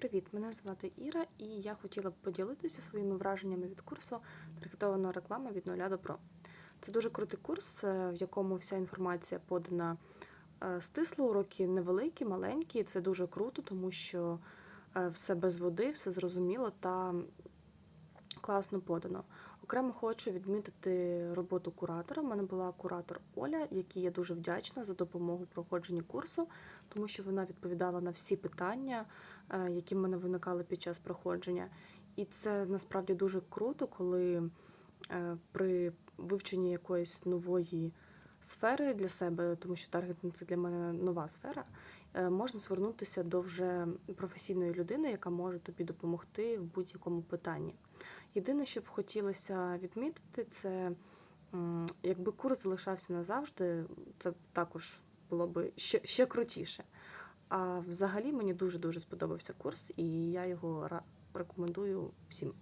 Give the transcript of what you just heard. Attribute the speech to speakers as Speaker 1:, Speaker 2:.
Speaker 1: Привіт, мене звати Іра, і я хотіла б поділитися своїми враженнями від курсу таргетована реклама від нуля до про. Це дуже крутий курс, е, в якому вся інформація подана е, стисло, уроки невеликі, маленькі. Це дуже круто, тому що е, все без води, все зрозуміло та класно подано. Окремо хочу відмітити роботу куратора. У мене була куратор Оля, якій я дуже вдячна за допомогу проходженні курсу, тому що вона відповідала на всі питання, е, які в мене виникали під час проходження. І це насправді дуже круто, коли е, при вивченні якоїсь нової сфери для себе, тому що таргетинг це для мене нова сфера, е, можна звернутися до вже професійної людини, яка може тобі допомогти в будь-якому питанні. Єдине, що б хотілося відмітити, це якби курс залишався назавжди, це також було б ще, ще крутіше. А взагалі мені дуже-дуже сподобався курс, і я його рекомендую всім.